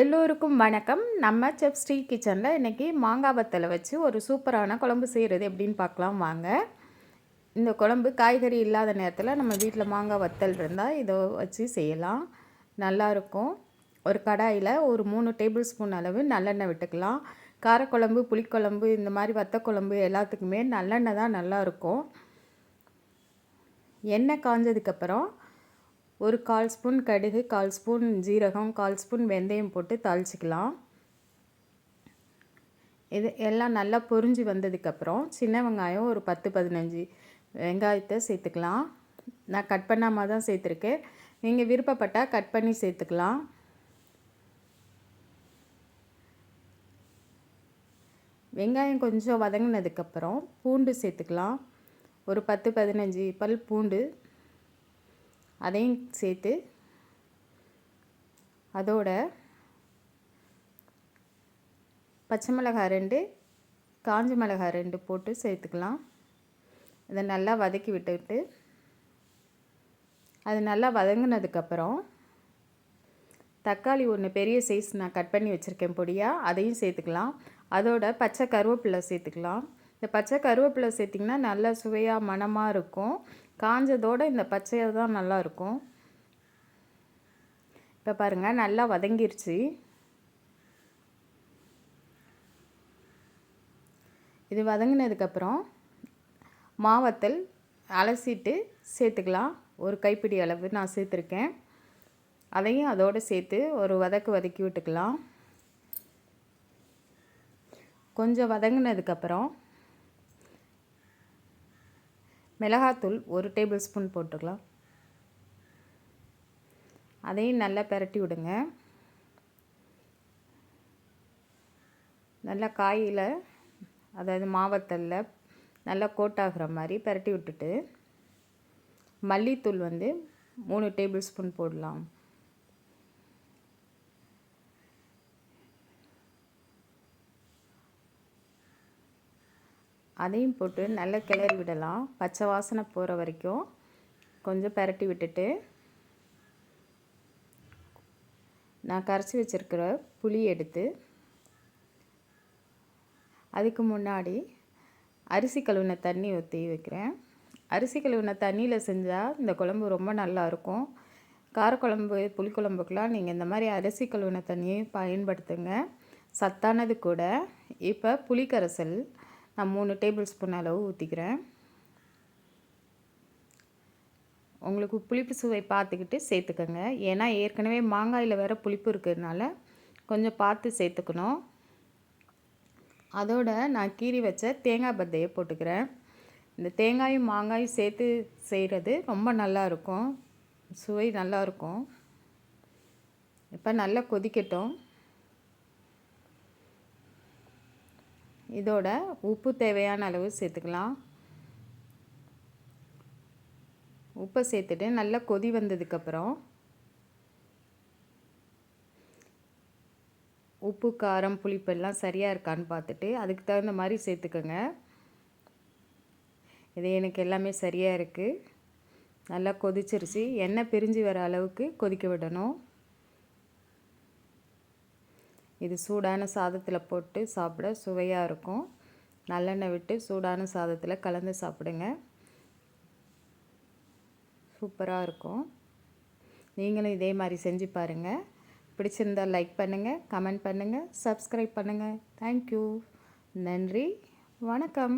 எல்லோருக்கும் வணக்கம். நம்ம செஃப் ஸ்ரீ கிச்சனில் இன்றைக்கி மாங்காய் வத்தலை வச்சு ஒரு சூப்பரான குழம்பு செய்கிறது எப்படின்னு பார்க்கலாம் வாங்க. இந்த குழம்பு காய்கறி இல்லாத நேரத்தில் நம்ம வீட்டில் மாங்காய் வத்தல் இருந்தால் இதை வச்சு செய்யலாம். நல்லாயிருக்கும் ஒரு கடாயில் ஒரு மூணு டேபிள் ஸ்பூன் அளவு நல்லெண்ணெய் விட்டுக்கலாம். காரக்குழம்பு புளிக்குழம்பு இந்த மாதிரி வத்த குழம்பு எல்லாத்துக்குமே நல்லெண்ணெய் தான் நல்லாயிருக்கும் எண்ணெய் காஞ்சதுக்கப்புறம் ஒரு கால் ஸ்பூன் கடுகு கால் ஸ்பூன் ஜீரகம் கால் ஸ்பூன் வெந்தயம் போட்டு தாளிச்சிக்கலாம். இது எல்லாம் நல்லா பொரிஞ்சு வந்ததுக்கப்புறம் சின்ன வெங்காயம் ஒரு பத்து பதினஞ்சு வெங்காயத்தை சேர்த்துக்கலாம். நான் கட் பண்ணாமல் தான் சேர்த்துருக்கேன். நீங்கள் விருப்பப்பட்டால் கட் பண்ணி சேர்த்துக்கலாம். வெங்காயம் கொஞ்சம் வதங்கினதுக்கப்புறம் பூண்டு சேர்த்துக்கலாம். ஒரு பத்து பதினஞ்சு பல் பூண்டு அதையும் சேர்த்து அதோட பச்சை மிளகாய் ரெண்டு காஞ்ச மிளகாய் ரெண்டு போட்டு சேர்த்துக்கலாம். இதை நல்லா வதக்கி விட்டுட்டு அது நல்லா வதங்கினதுக்கப்புறம் தக்காளி ஒன்று பெரிய சைஸ் நான் கட் பண்ணி வச்சுருக்கேன் பொடியாக அதையும் சேர்த்துக்கலாம். அதோட பச்சை கருவேப்பிலை சேர்த்துக்கலாம். இந்த பச்சை கருவேப்பிலை சேர்த்திங்கன்னா நல்லா சுவையாக மணமாக இருக்கும். காஞ்சதோடு இந்த பச்சையாக தான் நல்லாயிருக்கும். இப்போ பாருங்கள் நல்லா வதங்கிருச்சு. இது வதங்கினதுக்கப்புறம் மாவத்தல் அலசிட்டு சேர்த்துக்கலாம். ஒரு கைப்பிடி அளவு நான் சேர்த்துருக்கேன். அதையும் அதோடு சேர்த்து ஒரு வதக்கு வதக்கி விட்டுக்கலாம். கொஞ்சம் வதங்கினதுக்கப்புறம் மிளகாத்தூள் ஒரு டேபிள் ஸ்பூன் போட்டுக்கலாம். அதையும் நல்லா பெரட்டி விடுங்க. நல்லா காயில் அதாவது மாவத்தலில் நல்லா கோட்டாகிற மாதிரி பெரட்டி விட்டுட்டு மல்லித்தூள் வந்து மூணு டேபிள் ஸ்பூன் போடலாம். அதையும் போட்டு நல்லா கிளறி விடலாம். பச்சை வாசனை போகிற வரைக்கும் கொஞ்சம் பரட்டி விட்டுட்டு நான் கரைச்சி வச்சுருக்கிற புளி எடுத்து அதுக்கு முன்னாடி அரிசி கழுவின தண்ணி ஊற்றி வைக்கிறேன். அரிசி கழுவின தண்ணியில் செஞ்சால் இந்த குழம்பு ரொம்ப நல்லாயிருக்கும் காரக்குழம்பு புளிக்குழம்புக்கெலாம் நீங்கள் இந்த மாதிரி அரிசி கழுவின தண்ணியை பயன்படுத்துங்க. சத்தானது கூட. இப்போ புளிக்கரைசல் நான் மூணு டேபிள் ஸ்பூன் அளவு ஊற்றிக்கிறேன் உங்களுக்கு புளிப்பு சுவை பார்த்துக்கிட்டு சேர்த்துக்கோங்க. ஏன்னா ஏற்கனவே மாங்காயில் வேறு புளிப்பு இருக்கிறதுனால கொஞ்சம் பார்த்து சேர்த்துக்கணும். அதோட நான் கீறி வச்ச தேங்காய் பத்தையை போட்டுக்கிறேன். இந்த தேங்காயும் மாங்காயும் சேர்த்து செய்கிறது ரொம்ப நல்லா இருக்கும். சுவை நல்லாயிருக்கும் இப்போ நல்லா கொதிக்கட்டும். இதோட உப்பு தேவையான அளவு சேர்த்துக்கலாம். உப்பை சேர்த்துட்டு நல்லா கொதி வந்ததுக்கப்புறம் உப்பு காரம் புளிப்பெல்லாம் சரியாக இருக்கான்னு பார்த்துட்டு அதுக்கு தகுந்த மாதிரி சேர்த்துக்கோங்க. இது எனக்கு எல்லாமே சரியாக இருக்குது நல்லா கொதிச்சிருச்சு. எண்ணெய் பிரிஞ்சு வர அளவுக்கு கொதிக்க விடணும். இது சூடான சாதத்தில் போட்டு சாப்பிட சுவையாக இருக்கும். நல்லெண்ணெய் விட்டு சூடான சாதத்தில் கலந்து சாப்பிடுங்க. சூப்பராக இருக்கும். நீங்களும் இதே மாதிரி செஞ்சு பாருங்கள் பிடிச்சிருந்தால் லைக் பண்ணுங்கள் கமெண்ட் பண்ணுங்கள் சப்ஸ்கிரைப் பண்ணுங்கள் தேங்க்யூ நன்றி வணக்கம்.